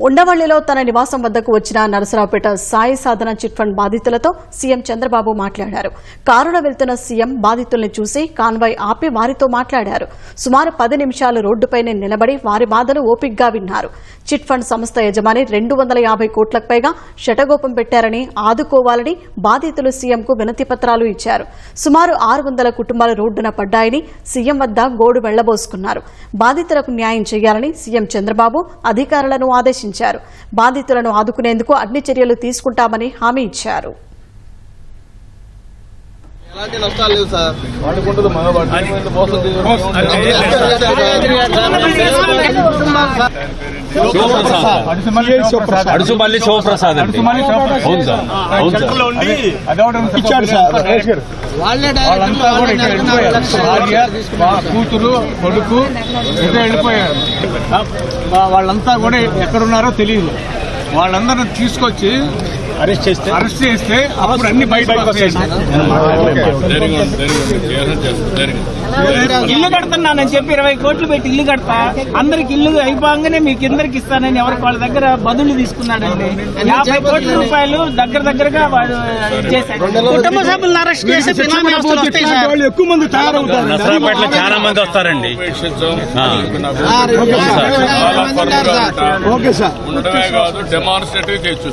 ఉండవల్లిలో తన నివాసం వద్దకు వచ్చిన నరసరావుపేట సాయి సాధన చిట్ ఫండ్ బాధితులతో సీఎం చంద్రబాబు మాట్లాడారు. కారులో వెళ్తున్న సీఎం బాధితుల్ని చూసి కాన్వాయ్ ఆపి వారితో మాట్లాడారు. సుమారు పది నిమిషాలు రోడ్డుపైనే నిలబడి వారి బాధలు ఓపిగ్గా విన్నారు. చిట్ ఫండ్ సంస్థ యజమాని రెండు వందల యాభై కోట్లకు పైగా శటగోపం పెట్టారని ఆదుకోవాలని బాధితులు సీఎంకు వినతి పత్రాలు ఇచ్చారు. సుమారు ఆరు వందల కుటుంబాలు రోడ్డున పడ్డాయని సీఎం వద్ద గోడు వెళ్ళబోసుకున్నారు. బాధితులకు న్యాయం చేయాలని సీఎం చంద్రబాబు అధికారులను ఆదేశించారు. బాధితులను ఆదుకునేందుకు అన్ని చర్యలు తీసుకుంటామని హామీ ఇచ్చారు ఎలాంటి నష్టాలు లేవు సార్ వాడుకుంటుంది మన అడుసుమల్లి శివప్రసాద్ అండి. అవును సార్. అవును సార్. ఇచ్చాడు సార్. వాళ్ళే వాళ్ళంతా కూడా ఇక్కడ వెళ్ళిపోయారు. కూతురు కొడుకు ఇద్దరు వెళ్ళిపోయారు. వాళ్ళంతా కూడా ఎక్కడున్నారో తెలియదు. వాళ్ళందరిని తీసుకొచ్చి అరెస్ట్ చేస్తే? అరెస్ట్ చేస్తే అప్పుడు అన్ని బయటకు వస్తాయి. ఇల్లు కడుతున్నానని చెప్పి ఇరవై కోట్లు పెట్టి ఇల్లు కడతా అందరికి ఇల్లు అయిపోగానే మీకు ఇందరికి ఇస్తానని ఎవరికి వాళ్ళ దగ్గర బదులు తీసుకున్నాడండి. యాభై కోట్ల రూపాయలు దగ్గర దగ్గరగా వాడు చేశాడు. కుటుంబ సభ్యులను అరెస్ట్ చేసి. వాళ్ళు ఎక్కువ మంది తయారవుతారు. నసరాపేటలో చాలా మంది వస్తారండి. Okay sir. ఉండడమే కాదు డెమాన్స్ట్రేటివ్ చేయొచ్చు